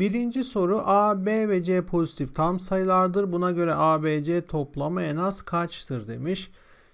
Birinci soru A, B ve C pozitif tam sayılardır. Buna göre A, B, C toplamı en az kaçtır demiş.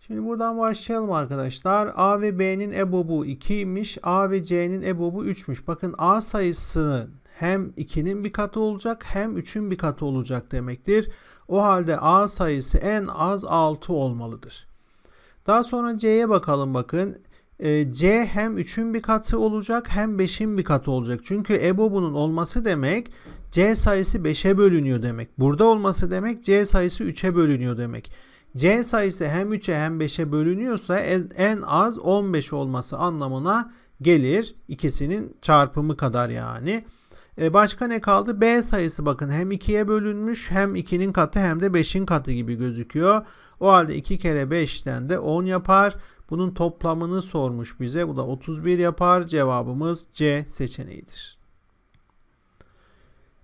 Şimdi buradan başlayalım arkadaşlar. A ve B'nin ebobu 2'ymiş. A ve C'nin ebobu 3'müş. Bakın A sayısı hem 2'nin bir katı olacak hem 3'ün bir katı olacak demektir. O halde A sayısı en az 6 olmalıdır. Daha sonra C'ye bakalım bakın. E, C hem 3'ün bir katı olacak hem 5'in bir katı olacak. Çünkü EBOB'unun olması demek C sayısı 5'e bölünüyor demek. Burada olması demek C sayısı 3'e bölünüyor demek. C sayısı hem 3'e hem 5'e bölünüyorsa en az 15 olması anlamına gelir. İkisinin çarpımı kadar yani. E başka ne kaldı? B sayısı bakın hem 2'ye bölünmüş hem 2'nin katı hem de 5'in katı gibi gözüküyor. O halde 2 kere 5'ten de 10 yapar. Bunun toplamını sormuş bize. Bu da 31 yapar. Cevabımız C seçeneğidir.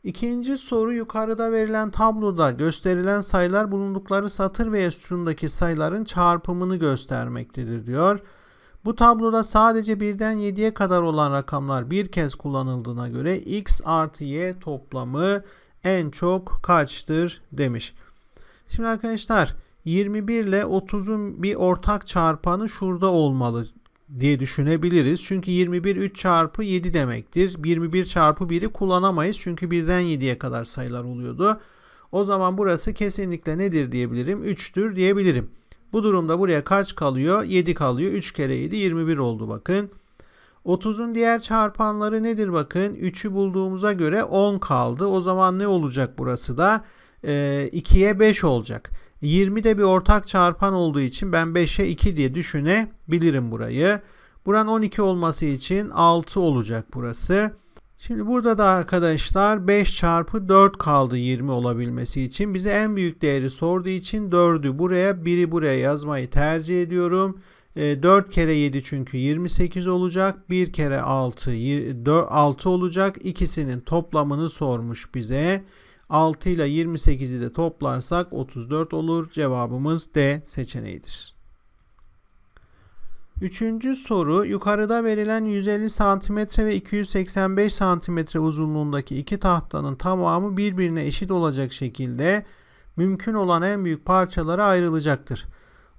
İkinci soru yukarıda verilen tabloda gösterilen sayılar bulundukları satır veya sütundaki sayıların çarpımını göstermektedir diyor. Bu tabloda sadece birden 7'ye kadar olan rakamlar bir kez kullanıldığına göre x artı y toplamı en çok kaçtır demiş. Şimdi arkadaşlar 21 ile 30'un bir ortak çarpanı şurada olmalı diye düşünebiliriz. Çünkü 21 3 çarpı 7 demektir. 21 çarpı 1'i kullanamayız. Çünkü birden 7'ye kadar sayılar oluyordu. O zaman burası kesinlikle nedir diyebilirim? 3'tür diyebilirim. Bu durumda buraya kaç kalıyor? 7 kalıyor. 3 kere 7 21 oldu bakın. 30'un diğer çarpanları nedir bakın? 3'ü bulduğumuza göre 10 kaldı. O zaman ne olacak burası da? Ee, 2'ye 5 olacak. 20 de bir ortak çarpan olduğu için ben 5'e 2 diye düşünebilirim burayı. Buranın 12 olması için 6 olacak burası. Şimdi burada da arkadaşlar 5 çarpı 4 kaldı 20 olabilmesi için. Bize en büyük değeri sorduğu için 4'ü buraya 1'i buraya yazmayı tercih ediyorum. 4 kere 7 çünkü 28 olacak. 1 kere 6 4, 6 olacak. İkisinin toplamını sormuş bize. 6 ile 28'i de toplarsak 34 olur. Cevabımız D seçeneğidir. Üçüncü soru yukarıda verilen 150 cm ve 285 cm uzunluğundaki iki tahtanın tamamı birbirine eşit olacak şekilde mümkün olan en büyük parçalara ayrılacaktır.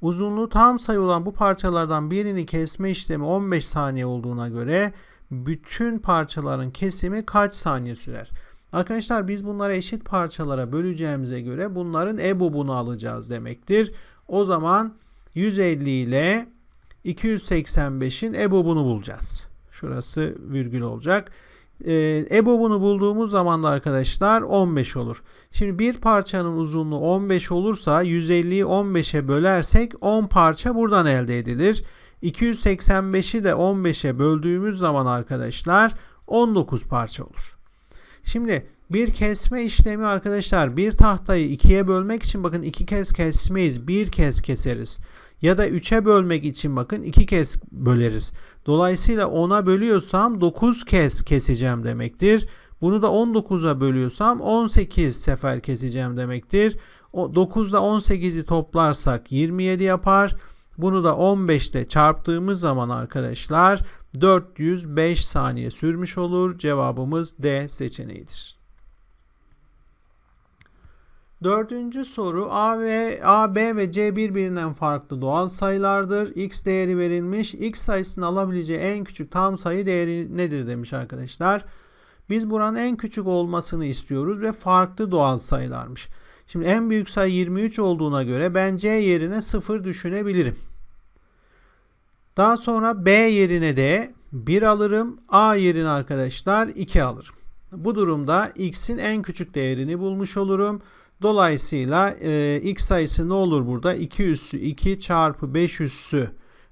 Uzunluğu tam sayı olan bu parçalardan birini kesme işlemi 15 saniye olduğuna göre bütün parçaların kesimi kaç saniye sürer? Arkadaşlar biz bunları eşit parçalara böleceğimize göre bunların EBOB'unu alacağız demektir. O zaman 150 ile 285'in EBOB'unu bulacağız. Şurası virgül olacak. Ee, EBOB'unu bulduğumuz zaman da arkadaşlar 15 olur. Şimdi bir parçanın uzunluğu 15 olursa 150'yi 15'e bölersek 10 parça buradan elde edilir. 285'i de 15'e böldüğümüz zaman arkadaşlar 19 parça olur. Şimdi bir kesme işlemi arkadaşlar bir tahtayı ikiye bölmek için bakın iki kez kesmeyiz. Bir kez keseriz. Ya da üçe bölmek için bakın iki kez böleriz. Dolayısıyla 10'a bölüyorsam 9 kez keseceğim demektir. Bunu da 19'a bölüyorsam 18 sefer keseceğim demektir. O 9 ile 18'i toplarsak 27 yapar. Bunu da 15 ile çarptığımız zaman arkadaşlar 405 saniye sürmüş olur. Cevabımız D seçeneğidir. Dördüncü soru A ve A, B ve C birbirinden farklı doğal sayılardır. X değeri verilmiş. X sayısını alabileceği en küçük tam sayı değeri nedir demiş arkadaşlar. Biz buranın en küçük olmasını istiyoruz ve farklı doğal sayılarmış. Şimdi en büyük sayı 23 olduğuna göre ben C yerine 0 düşünebilirim. Daha sonra B yerine de 1 alırım. A yerine arkadaşlar 2 alırım. Bu durumda x'in en küçük değerini bulmuş olurum. Dolayısıyla e, x sayısı ne olur burada? 2 üssü 2 çarpı 5 üssü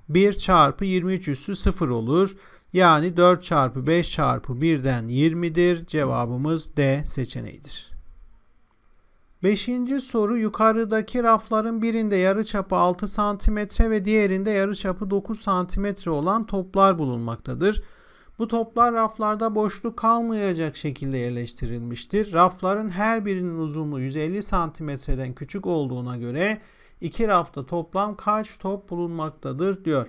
1 çarpı 23 üssü 0 olur. Yani 4 çarpı 5 çarpı 1'den 20'dir. Cevabımız D seçeneğidir. Beşinci soru yukarıdaki rafların birinde yarıçapı 6 cm ve diğerinde yarıçapı 9 cm olan toplar bulunmaktadır. Bu toplar raflarda boşluk kalmayacak şekilde yerleştirilmiştir. Rafların her birinin uzunluğu 150 santimetreden küçük olduğuna göre iki rafta toplam kaç top bulunmaktadır diyor.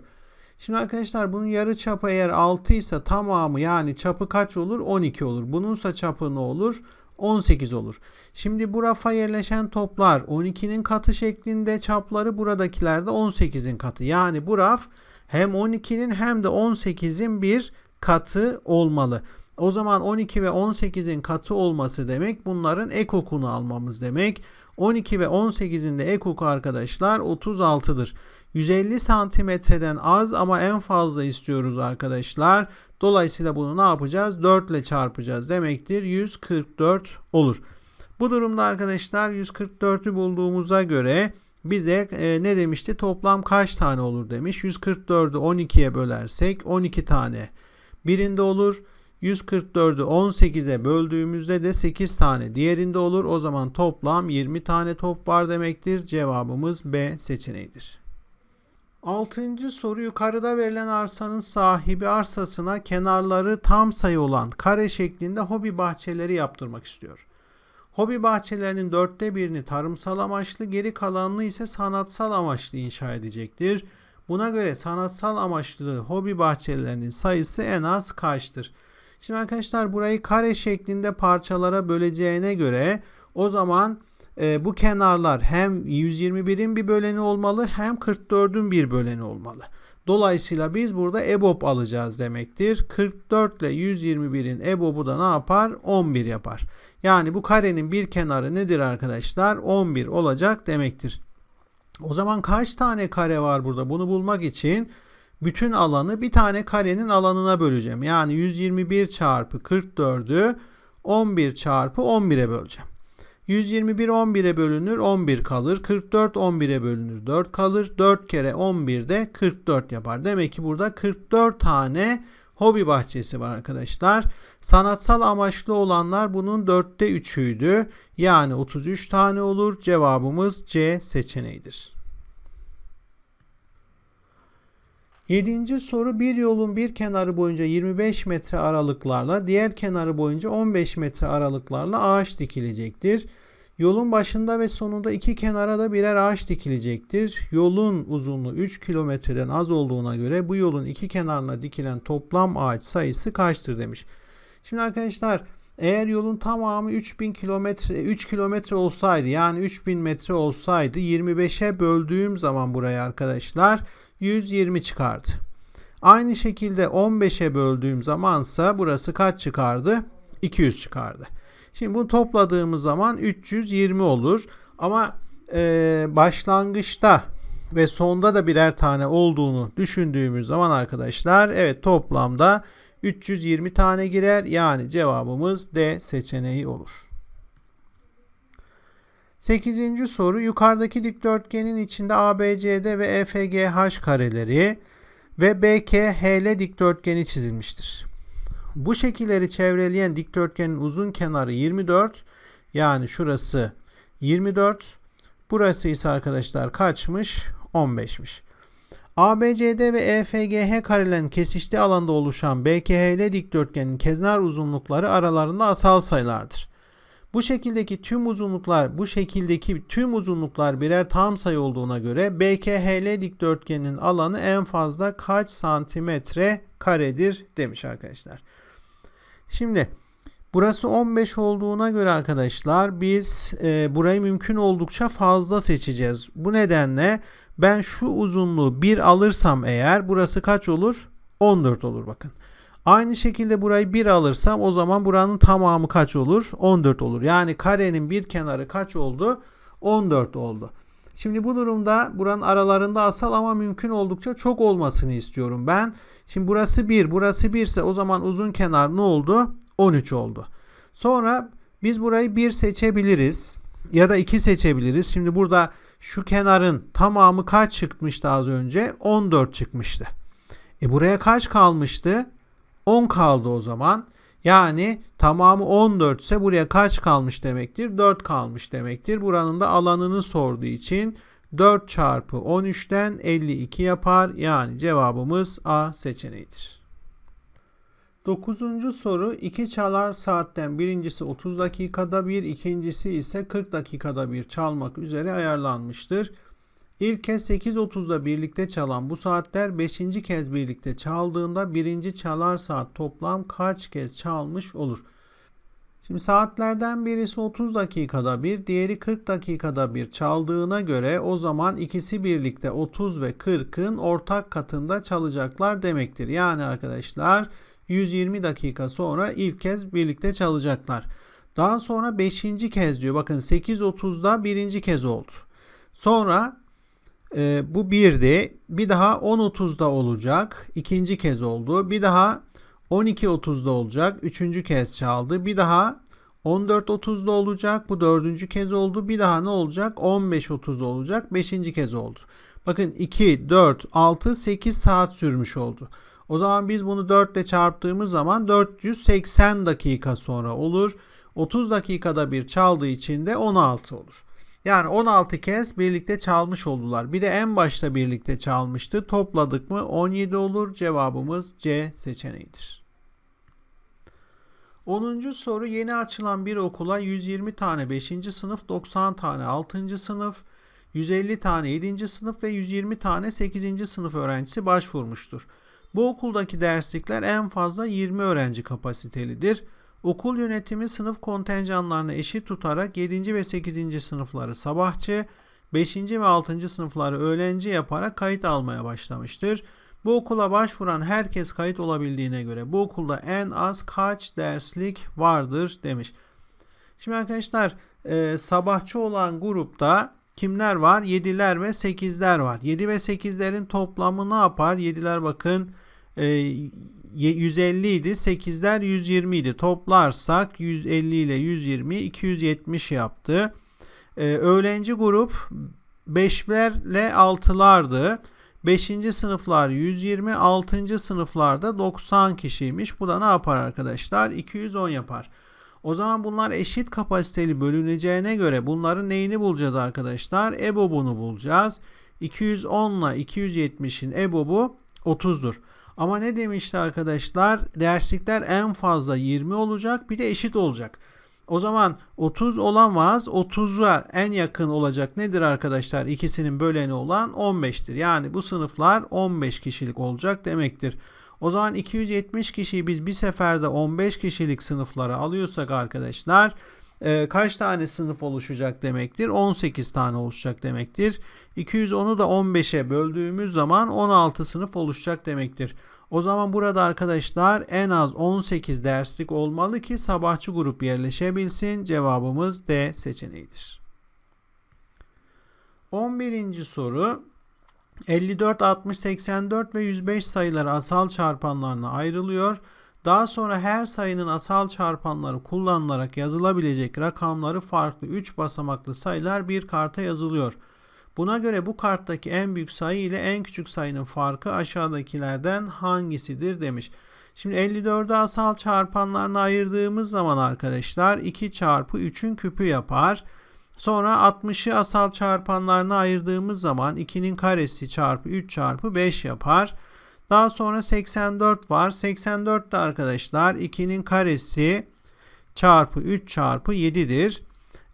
Şimdi arkadaşlar bunun yarı çapı eğer 6 ise tamamı yani çapı kaç olur? 12 olur. Bununsa çapı ne olur? 18 olur. Şimdi bu rafa yerleşen toplar 12'nin katı şeklinde çapları buradakiler de 18'in katı. Yani bu raf hem 12'nin hem de 18'in bir katı olmalı. O zaman 12 ve 18'in katı olması demek bunların ekokunu almamız demek. 12 ve 18'in de ekoku arkadaşlar 36'dır. 150 santimetreden az ama en fazla istiyoruz arkadaşlar. Dolayısıyla bunu ne yapacağız? 4 ile çarpacağız demektir. 144 olur. Bu durumda arkadaşlar 144'ü bulduğumuza göre bize e, ne demişti? Toplam kaç tane olur demiş. 144'ü 12'ye bölersek 12 tane birinde olur. 144'ü 18'e böldüğümüzde de 8 tane diğerinde olur. O zaman toplam 20 tane top var demektir. Cevabımız B seçeneğidir. Altıncı soru yukarıda verilen arsanın sahibi arsasına kenarları tam sayı olan kare şeklinde hobi bahçeleri yaptırmak istiyor. Hobi bahçelerinin dörtte birini tarımsal amaçlı, geri kalanını ise sanatsal amaçlı inşa edecektir. Buna göre sanatsal amaçlı hobi bahçelerinin sayısı en az kaçtır? Şimdi arkadaşlar burayı kare şeklinde parçalara böleceğine göre o zaman e, bu kenarlar hem 121'in bir böleni olmalı hem 44'ün bir böleni olmalı. Dolayısıyla biz burada EBOB alacağız demektir. 44 ile 121'in EBOB'u da ne yapar? 11 yapar. Yani bu karenin bir kenarı nedir arkadaşlar? 11 olacak demektir. O zaman kaç tane kare var burada? Bunu bulmak için bütün alanı bir tane karenin alanına böleceğim. Yani 121 çarpı 44'ü 11 çarpı 11'e böleceğim. 121 11'e bölünür 11 kalır. 44 11'e bölünür 4 kalır. 4 kere 11 de 44 yapar. Demek ki burada 44 tane hobi bahçesi var arkadaşlar. Sanatsal amaçlı olanlar bunun 4'te 3'üydü. Yani 33 tane olur. Cevabımız C seçeneğidir. Yedinci soru bir yolun bir kenarı boyunca 25 metre aralıklarla diğer kenarı boyunca 15 metre aralıklarla ağaç dikilecektir. Yolun başında ve sonunda iki kenara da birer ağaç dikilecektir. Yolun uzunluğu 3 kilometreden az olduğuna göre bu yolun iki kenarına dikilen toplam ağaç sayısı kaçtır demiş. Şimdi arkadaşlar eğer yolun tamamı 3000 kilometre 3 kilometre olsaydı yani 3000 metre olsaydı 25'e böldüğüm zaman buraya arkadaşlar 120 çıkardı. Aynı şekilde 15'e böldüğüm zamansa burası kaç çıkardı? 200 çıkardı. Şimdi bunu topladığımız zaman 320 olur. Ama e, başlangıçta ve sonda da birer tane olduğunu düşündüğümüz zaman arkadaşlar evet toplamda 320 tane girer. Yani cevabımız D seçeneği olur. 8. soru yukarıdaki dikdörtgenin içinde ABCD ve EFGH kareleri ve BKHL dikdörtgeni çizilmiştir. Bu şekilleri çevreleyen dikdörtgenin uzun kenarı 24 yani şurası 24 burası ise arkadaşlar kaçmış 15'miş. ABCD ve EFGH karelerin kesiştiği alanda oluşan BKHL dikdörtgenin kenar uzunlukları aralarında asal sayılardır. Bu şekildeki tüm uzunluklar bu şekildeki tüm uzunluklar birer tam sayı olduğuna göre BKHL dikdörtgenin alanı en fazla kaç santimetre karedir demiş arkadaşlar. Şimdi burası 15 olduğuna göre arkadaşlar biz e, burayı mümkün oldukça fazla seçeceğiz. Bu nedenle ben şu uzunluğu 1 alırsam eğer burası kaç olur? 14 olur bakın. Aynı şekilde burayı 1 alırsam o zaman buranın tamamı kaç olur? 14 olur. Yani karenin bir kenarı kaç oldu? 14 oldu. Şimdi bu durumda buranın aralarında asal ama mümkün oldukça çok olmasını istiyorum ben. Şimdi burası 1, burası 1 ise o zaman uzun kenar ne oldu? 13 oldu. Sonra biz burayı 1 seçebiliriz ya da 2 seçebiliriz. Şimdi burada şu kenarın tamamı kaç çıkmıştı az önce? 14 çıkmıştı. E buraya kaç kalmıştı? 10 kaldı o zaman. Yani tamamı 14 ise buraya kaç kalmış demektir? 4 kalmış demektir. Buranın da alanını sorduğu için 4 çarpı 13'ten 52 yapar. Yani cevabımız A seçeneğidir. 9. soru 2 çalar saatten birincisi 30 dakikada bir, ikincisi ise 40 dakikada bir çalmak üzere ayarlanmıştır. İlk kez 8.30'da birlikte çalan bu saatler 5. kez birlikte çaldığında birinci çalar saat toplam kaç kez çalmış olur? Şimdi saatlerden birisi 30 dakikada bir, diğeri 40 dakikada bir çaldığına göre o zaman ikisi birlikte 30 ve 40'ın ortak katında çalacaklar demektir. Yani arkadaşlar 120 dakika sonra ilk kez birlikte çalacaklar. Daha sonra 5. kez diyor. Bakın 8.30'da birinci kez oldu. Sonra e, bu 1'di. Bir daha 10.30'da olacak. ikinci kez oldu. Bir daha 12.30'da olacak. Üçüncü kez çaldı. Bir daha 14.30'da olacak. Bu dördüncü kez oldu. Bir daha ne olacak? 15.30 olacak. Beşinci kez oldu. Bakın 2, 4, 6, 8 saat sürmüş oldu. O zaman biz bunu 4 ile çarptığımız zaman 480 dakika sonra olur. 30 dakikada bir çaldığı için de 16 olur. Yani 16 kez birlikte çalmış oldular. Bir de en başta birlikte çalmıştı. Topladık mı 17 olur. Cevabımız C seçeneğidir. 10. soru yeni açılan bir okula 120 tane 5. sınıf, 90 tane 6. sınıf, 150 tane 7. sınıf ve 120 tane 8. sınıf öğrencisi başvurmuştur. Bu okuldaki derslikler en fazla 20 öğrenci kapasitelidir. Okul yönetimi sınıf kontenjanlarını eşit tutarak 7. ve 8. sınıfları sabahçı, 5. ve 6. sınıfları öğlenci yaparak kayıt almaya başlamıştır. Bu okula başvuran herkes kayıt olabildiğine göre bu okulda en az kaç derslik vardır demiş. Şimdi arkadaşlar e, sabahçı olan grupta kimler var? 7'ler ve 8'ler var. 7 ve 8'lerin toplamı ne yapar? 7'ler bakın e, 150 idi. 8'ler 120 idi. Toplarsak 150 ile 120 270 yaptı. E, öğlenci grup 5'lerle 6'lardı. 5. sınıflar 120, 6. sınıflarda 90 kişiymiş. Bu da ne yapar arkadaşlar? 210 yapar. O zaman bunlar eşit kapasiteli bölüneceğine göre bunların neyini bulacağız arkadaşlar? EBOB'unu bulacağız. 210 ile 270'in EBOB'u 30'dur. Ama ne demişti arkadaşlar? Derslikler en fazla 20 olacak bir de eşit olacak. O zaman 30 olamaz. 30'a en yakın olacak nedir arkadaşlar? İkisinin böleni olan 15'tir. Yani bu sınıflar 15 kişilik olacak demektir. O zaman 270 kişiyi biz bir seferde 15 kişilik sınıflara alıyorsak arkadaşlar e, kaç tane sınıf oluşacak demektir? 18 tane oluşacak demektir. 210'u da 15'e böldüğümüz zaman 16 sınıf oluşacak demektir. O zaman burada arkadaşlar en az 18 derslik olmalı ki sabahçı grup yerleşebilsin. Cevabımız D seçeneğidir. 11. soru 54, 60, 84 ve 105 sayıları asal çarpanlarına ayrılıyor. Daha sonra her sayının asal çarpanları kullanılarak yazılabilecek rakamları farklı 3 basamaklı sayılar bir karta yazılıyor. Buna göre bu karttaki en büyük sayı ile en küçük sayının farkı aşağıdakilerden hangisidir demiş. Şimdi 54'ü asal çarpanlarına ayırdığımız zaman arkadaşlar 2 çarpı 3'ün küpü yapar. Sonra 60'ı asal çarpanlarına ayırdığımız zaman 2'nin karesi çarpı 3 çarpı 5 yapar. Daha sonra 84 var. 84 de arkadaşlar 2'nin karesi çarpı 3 çarpı 7'dir.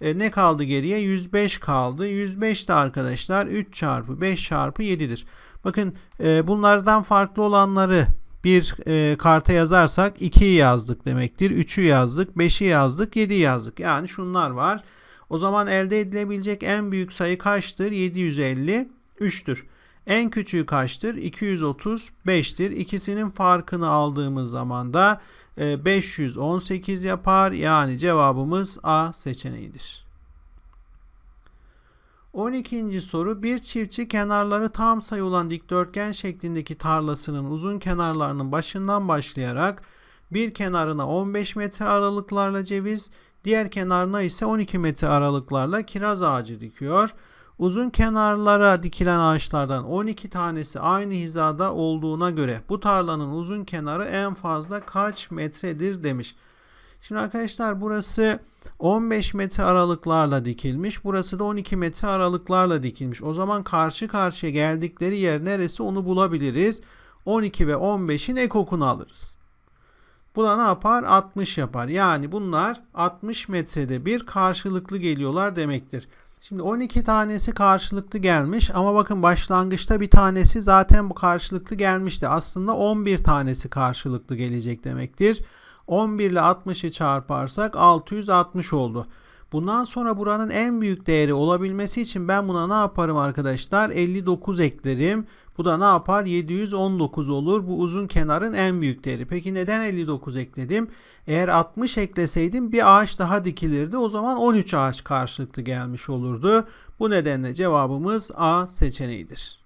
E, ne kaldı geriye? 105 kaldı. 105 de arkadaşlar 3 çarpı 5 çarpı 7'dir. Bakın e, bunlardan farklı olanları bir e, karta yazarsak 2'yi yazdık demektir. 3'ü yazdık, 5'i yazdık, 7'yi yazdık. Yani şunlar var. O zaman elde edilebilecek en büyük sayı kaçtır? 753'tür. En küçüğü kaçtır? 235'tir. İkisinin farkını aldığımız zaman da 518 e, yapar. Yani cevabımız A seçeneğidir. 12. soru bir çiftçi kenarları tam sayı olan dikdörtgen şeklindeki tarlasının uzun kenarlarının başından başlayarak bir kenarına 15 metre aralıklarla ceviz, diğer kenarına ise 12 metre aralıklarla kiraz ağacı dikiyor. Uzun kenarlara dikilen ağaçlardan 12 tanesi aynı hizada olduğuna göre bu tarlanın uzun kenarı en fazla kaç metredir demiş. Şimdi arkadaşlar burası 15 metre aralıklarla dikilmiş. Burası da 12 metre aralıklarla dikilmiş. O zaman karşı karşıya geldikleri yer neresi onu bulabiliriz. 12 ve 15'in ekokunu alırız. Bu da ne yapar? 60 yapar. Yani bunlar 60 metrede bir karşılıklı geliyorlar demektir. Şimdi 12 tanesi karşılıklı gelmiş ama bakın başlangıçta bir tanesi zaten bu karşılıklı gelmişti. Aslında 11 tanesi karşılıklı gelecek demektir. 11 ile 60'ı çarparsak 660 oldu. Bundan sonra buranın en büyük değeri olabilmesi için ben buna ne yaparım arkadaşlar? 59 eklerim. Bu da ne yapar? 719 olur. Bu uzun kenarın en büyük değeri. Peki neden 59 ekledim? Eğer 60 ekleseydim bir ağaç daha dikilirdi. O zaman 13 ağaç karşılıklı gelmiş olurdu. Bu nedenle cevabımız A seçeneğidir.